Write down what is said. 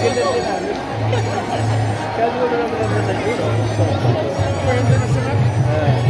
Tagal na din namin. Kaya mo na naman ang matagal. Pwede na sila.